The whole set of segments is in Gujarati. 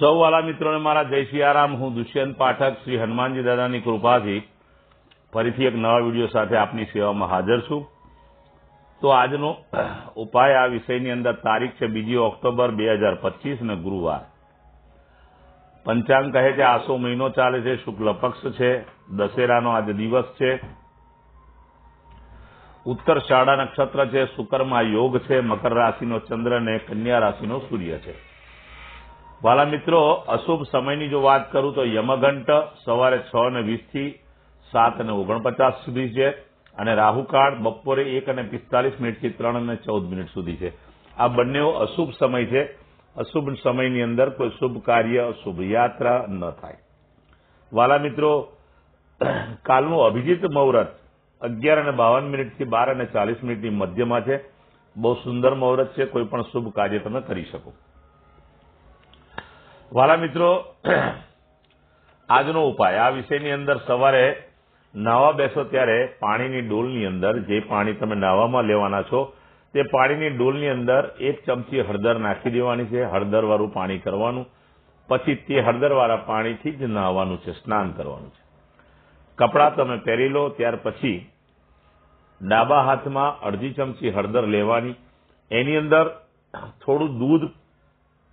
સૌ વાલા મિત્રોને મારા જય સિયારામ હું દુષ્યંત પાઠક શ્રી હનુમાનજી દાદાની કૃપાથી ફરીથી એક નવા વીડિયો સાથે આપની સેવામાં હાજર છું. તો આજનો ઉપાય આ વિષયની અંદર તારીખ છે બીજી ઓક્ટોબર બે હજાર પચીસ ને ગુરુવાર. પંચાંગ કહે છે, આસો મહિનો ચાલે છે, શુક્લ પક્ષ છે, દશેરાનો આજે દિવસ છે. ઉત્તર શાળા નક્ષત્ર છે, શુકરમાં યોગ છે, મકર રાશિનો ચંદ્ર અને કન્યા રાશિનો સૂર્ય છે. વાલા મિત્રો, અશુભ સમયની જો વાત કરું તો યમઘંટ સવારે છ ને વીસથી સાત અને ઓગણપચાસ સુધી છે અને રાહુકાળ બપોરે એક અને પિસ્તાલીસ મિનિટથી ત્રણ અને ચૌદ મિનિટ સુધી છે. આ બંને અશુભ સમય છે. અશુભ સમયની અંદર કોઈ શુભ કાર્ય શુભ યાત્રા ન થાય. વાલા મિત્રો, કાલનું અભિજીત મુહૂર્ત અગિયાર અને બાવન મિનિટથી બાર અને ચાલીસ મિનિટની મધ્યમાં છે. બહુ સુંદર મુહૂર્ત છે. કોઈ પણ શુભ કાર્ય તમે કરી શકો. વાલા મિત્રો, આજનો ઉપાય. આ વિષયની અંદર સવારે નાવા બેસો ત્યારે પાણીની ડોલની અંદર, જે પાણી તમે નાવામાં લેવાના છો, તે પાણીની ડોલની અંદર એક ચમચી હળદર નાખી દેવાની છે. હળદરવાળું પાણી કરવાનું. પછી તે હળદરવાળા પાણીથી જ નાહવાનું છે, સ્નાન કરવાનું છે. કપડાં તમે પહેરી લો, ત્યાર પછી ડાબા હાથમાં અડધી ચમચી હળદર લેવાની. એની અંદર થોડું દૂધ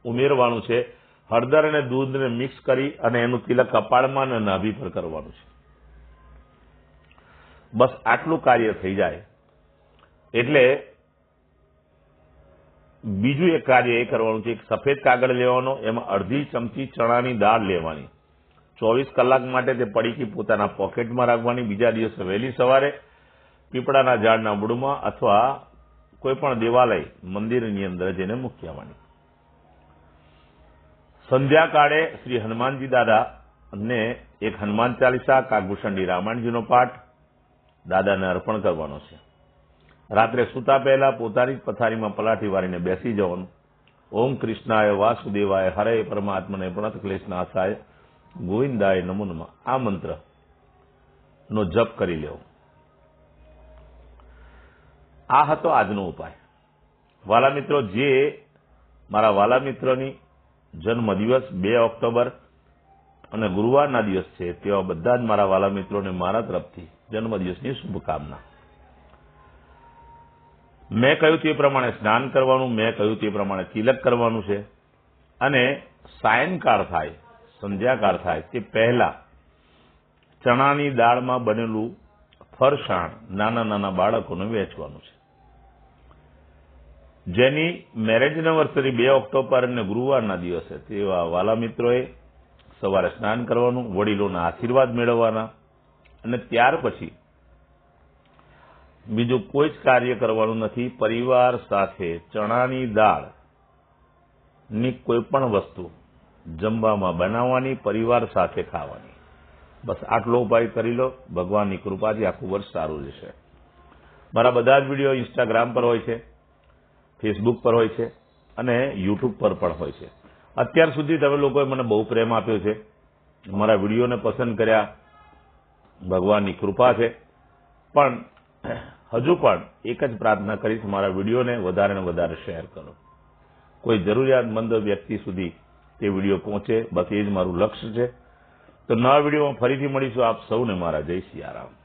ઉમેરવાનું છે. હળદર અને દૂધને મિક્સ કરી અને એનું તિલક કપાળમાં અને નાભી પર કરવાનું છે. બસ આટલું કાર્ય થઈ જાય. એટલે બીજું એક કાર્ય એ કરવાનું છે, એક સફેદ કાગળ લેવાનો, એમાં અડધી ચમચી ચણાની દાળ લેવાની. ચોવીસ કલાક માટે તે પડીકી પોતાના પોકેટમાં રાખવાની, બીજા દિવસે વહેલી સવારે પીપળાના ઝાડના મૂળમાં અથવા કોઈ પણ દેવાલય, મંદિરની અંદર જઈને મૂકી આવવાની. સંધ્યાકાળે શ્રી હનુમાનજી દાદા ને એક હનુમાન ચાલીસા કાગભૂષણજી રામાયણજીનો પાઠ દાદાને અર્પણ કરવાનો છે. રાત્રે સૂતા પહેલા પોતાની પથારીમાં પલાઠી વાળીને બેસી જવાનું. ઓમ કૃષ્ણાય વાસુદેવાય, હરે પરમાત્મને પ્રણત ક્લેશનાશાય, ગોવિંદાય નમઃ આ મંત્ર નો જપ કરી લેવો. આ હતો આજનો ઉપાય. વાલા મિત્રો, જે મારા વાલા મિત્રોની જન્મદિવસ બે ઓક્ટોબર અને ગુરુવારના દિવસ છે, તેવા બધા જ મારા વાલા મિત્રોને મારા તરફથી જન્મદિવસની શુભકામના. મેં કહ્યું તે પ્રમાણે સ્નાન કરવાનું, મેં કહ્યું તે પ્રમાણે તિલક કરવાનું છે અને સાયનકાર થાય, સંધ્યાકાળ થાય તે પહેલા ચણાની દાળમાં બનેલું ફરસાણ નાના નાના બાળકોને વેચવાનું છે. જેની મેરેજ એનિવર્સરી બે ઓક્ટોબર અને ગુરુવારના દિવસે તેવા વાલા મિત્રોએ સવારે સ્નાન કરવાનું, વડીલોના આશીર્વાદ મેળવવાના અને ત્યાર પછી બીજું કોઈ જ કાર્ય કરવાનું નથી. પરિવાર સાથે ચણાની દાળની કોઈ પણ વસ્તુ જમવામાં બનાવવાની, પરિવાર સાથે ખાવાની. બસ આટલો ઉપાય કરી લો. ભગવાનની કૃપાથી આખું વર્ષ સારું રહેશે મારા બધા જ વીડિયો ઇન્સ્ટાગ્રામ પર હોય છે. ફેસબુક પર હોય છે અને યુટ્યુબ પર પણ હોય છે. અત્યાર સુધી તમે લોકોએ મને બહુ પ્રેમ આપ્યો છે. મારા વિડીયોને પસંદ કર્યા. ભગવાનની કૃપા છે. પણ હજુ પણ એક જ પ્રાર્થના કરીશ, મારા વિડીયોને વધારે ને વધારે શેર કરો. કોઈ જરૂરિયાતમંદ વ્યક્તિ સુધી તે વીડિયો પહોંચે, બસ એ જ મારું લક્ષ્ય છે. તો નવા વિડીયોમાં ફરીથી મળીશું. આપ સૌને મારા જય સિયારામ